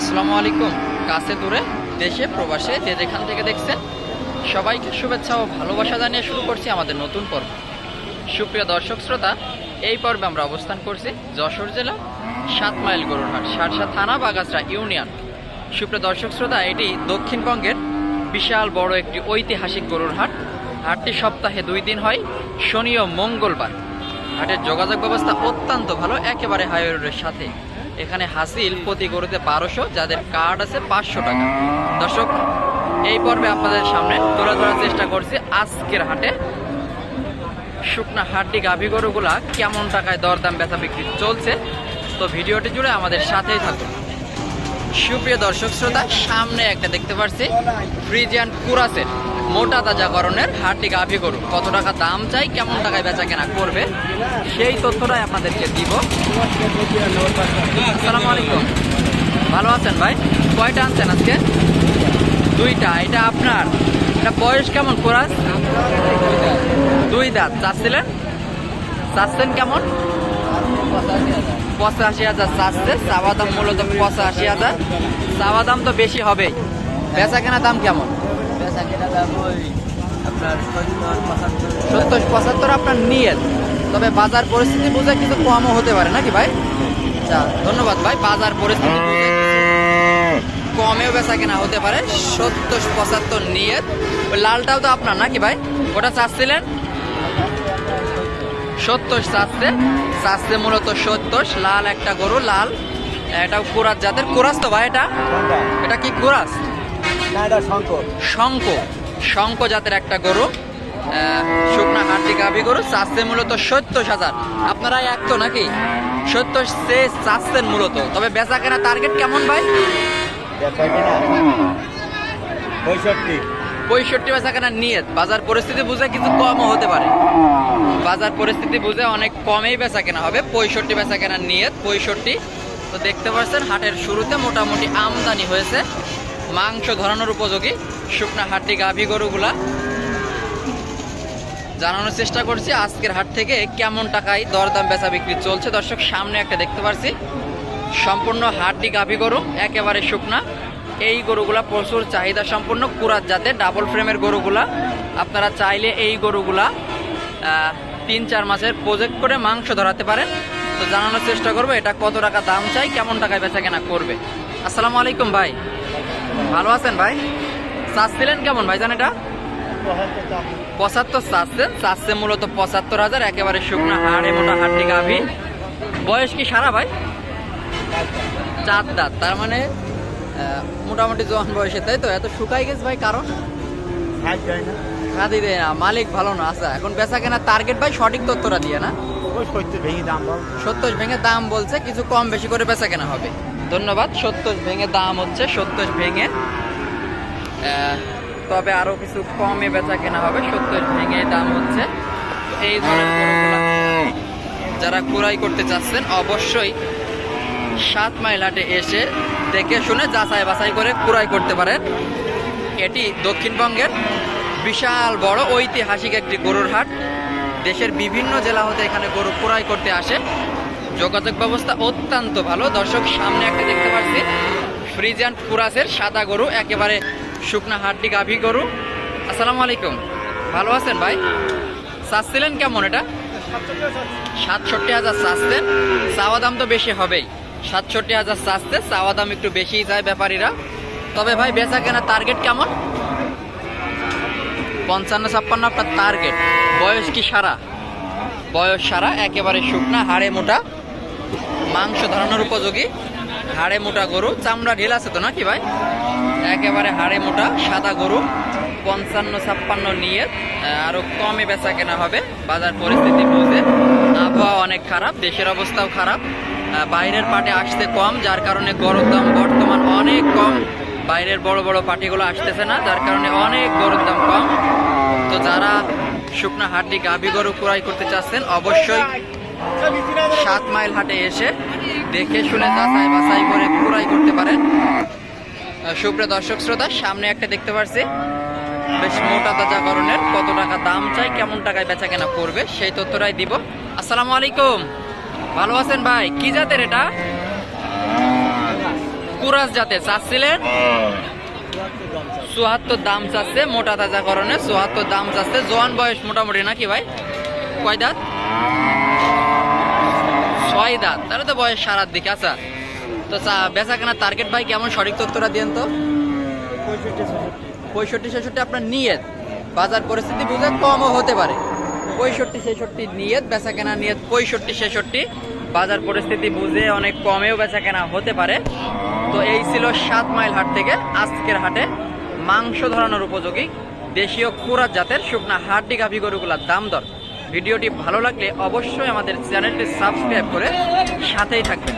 আসসালামু আলাইকুম। কাছে দূরে, দেশে, প্রবাসে যে যেখান থেকে দেখছেন, সবাইকে শুভেচ্ছা ও ভালোবাসা জানিয়ে শুরু করছি আমাদের নতুন পর্ব। সুপ্রিয় দর্শক শ্রোতা, এই পর্বে আমরা অবস্থান করছি যশোর জেলা সাত মাইল গরুরহাট, সারসা থানা বাগাসরা ইউনিয়ন। সুপ্রিয় দর্শক শ্রোতা, এটি দক্ষিণবঙ্গের বিশাল বড় একটি ঐতিহাসিক গরুর হাট হাটটি সপ্তাহে দুই দিন হয়, শনি ও মঙ্গলবার। হাটের যোগাযোগ ব্যবস্থা অত্যন্ত ভালো, একেবারে হাইওয়ে রোডের সাথে। এখানে হাসিল প্রতি গরুতে বারোশো, যাদের কার্ড আছে পাঁচশো টাকা। দর্শক, এই পর্বে আপনাদের সামনে তুলে ধরার চেষ্টা করছি আজকের হাটে। শুকনা হাড্ডি গাভী গরুগুলা কেমন টাকায় দরদাম বেচা বিক্রি চলছে? তো ভিডিওটি জুড়ে আমাদের সাথেই থাকুন। সুপ্রিয় দর্শক শ্রোতা, সামনে একটা দেখতে পাচ্ছি ফ্রিজিয়ান কুরাসের মোটা তাজাকরণের হাড্ডি গাভী গরু কত টাকা দাম চাই, কেমন টাকায় বেচা কেনা করবে, সেই তথ্যটাই আপনাদেরকে দিব। আসসালামু আলাইকুম। ভালো আছেন ভাই? কয়টা আনছেন আজকে? দুইটা। এটা আপনার। এটা বয়স কেমন কোরাস দুই দাঁত। চাচ্ছিলেন? চাচ্ছেন কেমন? পঁচাশি হাজার চাচ্ছে। চাওয়া দাম মূলত পঁচাশি হাজার। চাওয়া দাম তো বেশি হবেই। বেচা কেনা দাম কেমন বেচা কেনা দাম ওই আপনার সত্তর পঁচাত্তর। আপনার নিয়ে তবে বাজার পরিস্থিতি বুঝে কিছু কমও হতে পারে নাকি ভাই? আচ্ছা ধন্যবাদ ভাই বাজার পরিস্থিতি কমেও বেচা কেনা হতে পারে। সত্তর পঁচাত্তর নিয়ে ওই লালটাও তো আপনার নাকি ভাই? ওটা চাচ্ছিলেন? সত্তর চাচ্ছে। চাচ্ছে মূলত সত্তর। লাল একটা গরু লাল। এটা কোরাস জাতের। কোরাস তো ভাই এটা? এটা কি কোরাস? না এটা শঙ্কর শঙ্ক শঙ্ক জাতের একটা গরু শুকনা হাড্ডি গাভী গরু চাচ্ছে মূলত সত্তর হাজার। আপনারা এক তো নাকি? সত্তর সে চাচ্ছেন মূলত। তবে বেচা কেনা টার্গেট কেমন ভাই? পঁয়ষট্টি। পঁয়ষট্টি বেচা কেনা নিয়ে বাজার পরিস্থিতি বুঝে কিছু কমও হতে পারে। বাজার পরিস্থিতি বুঝে অনেক কমেই বেচা কেনা হবে। পঁয়ষট্টি বেচা কেনা নিয়ে পঁয়ষট্টি। তো দেখতে পাচ্ছেন হাটের শুরুতে মোটামুটি আমদানি হয়েছে। মাংস ধরানোর উপযোগী। শুকনা হাড্ডি গাভী গরুগুলা। জানানোর চেষ্টা করছি, আজকের হাট থেকে কেমন টাকায় দরদাম বেচা বিক্রি চলছে? দর্শক, সামনে একটা দেখতে পাচ্ছি সম্পূর্ণ হাড্ডি গাভী গরু, একেবারে শুকনা। এই গরুগুলা প্রচুর চাহিদা সম্পন্ন, কুরাত জাতের ডাবল ফ্রেমের গরুগুলা। আপনারা চাইলে এই গরুগুলা তিন চার মাসের প্রজেক্ট করে মাংস ধরাতে পারেন। তো জানানোর চেষ্টা করব, এটা কত টাকা দাম চাই, কেমন টাকায় বেচা কেনা করবে। আসসালামু আলাইকুম ভাই। ভালো আছেন ভাই? চাচ্ছিলেন কেমন ভাই জান এটা? পঁচাত্তর চাচ্ছে চাচ্ছে মূলত পঁচাত্তর হাজার একেবারে শুকনো হাড়ে মোটা হাড্ডি গাভী। বয়স কি সারা ভাই? চার দাঁত। তার মানে মোটামুটি জোয়ান বয়সে তাই তো? এত শুকাই গেছে ভাই কারণ? খাদি দেয় না। মালিক ভালো না আচ্ছা এখন বেচা কেনা টার্গেট ভাই সঠিক তথ্যটা দিয়ে না? সত্তর ভেঙে দাম বলছে কিছু কম বেশি করে বেচা কেনা হবে। ধন্যবাদ সত্তর ভেঙে দাম হচ্ছে সত্তর ভেঙে তবে আরও কিছু কমে বেচা কেনা হবে, সত্তর ভেঙে দাম হচ্ছে। এই যারা ক্রয় করতে চাচ্ছেন, অবশ্যই সাত মাইল হাটে এসে দেখে শুনে যাচাই বাছাই করে ক্রয় করতে পারেন। এটি দক্ষিণবঙ্গের বিশাল বড় ঐতিহাসিক একটি গরুর হাট। দেশের বিভিন্ন জেলা হতে এখানে গরু ক্রয় করতে আসে। যোগাযোগ ব্যবস্থা অত্যন্ত ভালো। দর্শক, সামনে একটা দেখতে পাচ্ছি। ফ্রিজ অ্যান্ড কুরাসের সাদা গরু, একেবারে শুকনা হাড্ডি গাভী গরু। আসসালামু আলাইকুম। ভালো আছেন ভাই? চাচ্ছিলেন কেমন এটা? সাতষট্টি হাজার চাচ্ছেন চাওয়া দাম তো বেশি হবেই। সাতষট্টি হাজার চাচ্ছে, চাওয়া দাম একটু বেশিই যায় ব্যাপারীরা। তবে ভাই বেচা কেনা টার্গেট কেমন? পঞ্চান্ন, ছাপ্পান্ন আপনার টার্গেট বয়স কি সারা? বয়স সারা, একেবারে শুকনা, হাড়ে মোটা। মাংস ধরানোর উপযোগী। হাড়ে মোটা গরু। চামড়া ঢিল আছে তো নাকি ভাই? একেবারে হাড়ে মোটা সাদা গরু পঞ্চান্ন ছাপ্পান্ন নিয়ে আহ, আরও কমে বেচা কেনা হবে বাজার পরিস্থিতি বুঝে। আবহাওয়া অনেক খারাপ দেশের অবস্থাও খারাপ। বাইরের পাটে আসতে কম যার কারণে গরুর দাম বর্তমান অনেক কম। বাইরের বড় বড় পাটিগুলো আসতেছে না যার কারণে অনেক গরুর দাম কম। তো যারা শুকনা হাড্ডি গাভী গরু ক্রয় করতে চাচ্ছেন অবশ্যই সাত মাইল হাটে এসে দেখে শুনে যাচাই বাছাই করে ক্রয় করতে পারেন। সুপ্রিয় দর্শক শ্রোতা, সামনে একটা দেখতে পাচ্ছি বেশ মোটা তাজা করণের কত টাকা দাম চাই, কেমন টাকায় বেচা কেনা করবে, সেই তথ্যটাই দিব। আসসালামু আলাইকুম। ভালো আছেন ভাই? কি জাতের এটা? কুরাস জাতে চাচ্ছিলেন? চুয়াত্তর দাম চাচ্ছে, মোটা তাজা করণে চুয়াত্তর দাম চাচ্ছে। জোয়ান বয়স মোটামুটি নাকি ভাই? কয় দাঁত? ছয় দাঁত। তাহলে তো বয়স সারার দিকে আচ্ছা। তো বেচা কেনার টার্গেট ভাই কেমন? সঠিক তথ্যটা দিয়েন তো। পঁয়ষট্টি, ছেষট্টি আপনার নিয়ত। বাজার পরিস্থিতি বুঝে কমও হতে পারে। পঁয়ষট্টি, ছেষট্টি নিয়ত বেচা কেনা নিয়ত পঁয়ষট্টি, ছেষট্টি। বাজার পরিস্থিতি বুঝে অনেক কমেও বেচা কেনা হতে পারে। তো এই ছিল সাত মাইল হাট থেকে আজকের হাটে মাংস ধরানোর উপযোগী দেশীয় কুরাত জাতের শুকনা হাড্ডি গাভি গরুগুলার দাম দর। ভিডিওটি ভালো লাগলে অবশ্যই আমাদের চ্যানেলটি সাবস্ক্রাইব করে সাথেই থাকবেন।